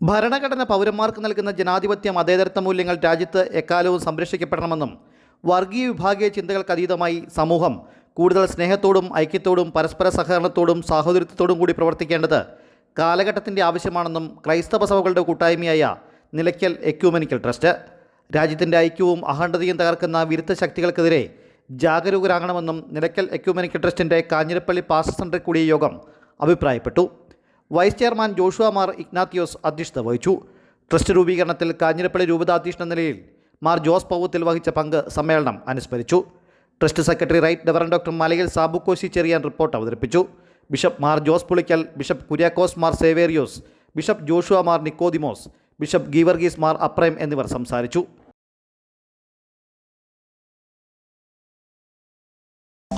ഭരണഘടന പൗരന്മാർക്ക് നൽകുന്ന ജനാധിപത്യ മതേതരത്വ മൂല്യങ്ങൾ രാജ്യത്ത് എക്കാലവും സംരക്ഷിക്കപ്പെടണമെന്നും വർഗീയ വിഭാഗീയ ചിന്തകൾക്ക് അതീതമായി സമൂഹം കൂടുതൽ സ്നേഹത്തോടും ഐക്യത്തോടും പരസ്പര സഹകരണത്തോടും സാഹോദര്യത്തോടും കൂടി പ്രവർത്തിക്കേണ്ടത് കാലഘട്ടത്തിന്റെ ആവശ്യമാണെന്നും ക്രൈസ്തവ സഭകളുടെ കൂട്ടായ്മയായ നിലയ്ക്കൽ എക്യൂമെനിക്കൽ ട്രസ്റ്റ് രാജ്യത്തിന്റെ ഐക്യവും അഖണ്ഡതയും തകർക്കുന്ന വിരുദ്ധ ശക്തികൾക്കെതിരെ ജാഗരൂകരാകണമെന്നും നിലയ്ക്കൽ എക്യൂമെനിക്കൽ ട്രസ്റ്റിന്റെ കാഞ്ഞിരപ്പള്ളി പാസ്റ്റർ സെന്ററിൽ കൂടിയ യോഗം അഭിപ്രായപ്പെട്ടു. Vice chairman Joshua Mar Ignatios അധ്യക്ഷത വഹിച്ചു. ട്രസ്റ്റ് രൂപീകരണത്തിൽ കാഞ്ഞിരപ്പള്ളി രൂപതാധ്യക്ഷൻ എന്ന നിലയിൽ മാർ ജോസ് പൗവത്തിൽ വഹിച്ച പങ്ക് സമ്മേളനം അനുസ്മരിച്ചു. ട്രസ്റ്റ് സെക്രട്ടറി റൈറ്റ് ഡെവറൻ ഡോക്ടർ മലയിൽ സാബുക്കോശി ചെറിയാൻ റിപ്പോർട്ട് അവതരിപ്പിച്ചു. Bishop Mar Jose Pulickal bishop Kuriakose Mar Severios bishop Joshua Mar Nicodemos bishop Geevarghese Mar Aprem എന്നിവർ സംസാരിച്ചു.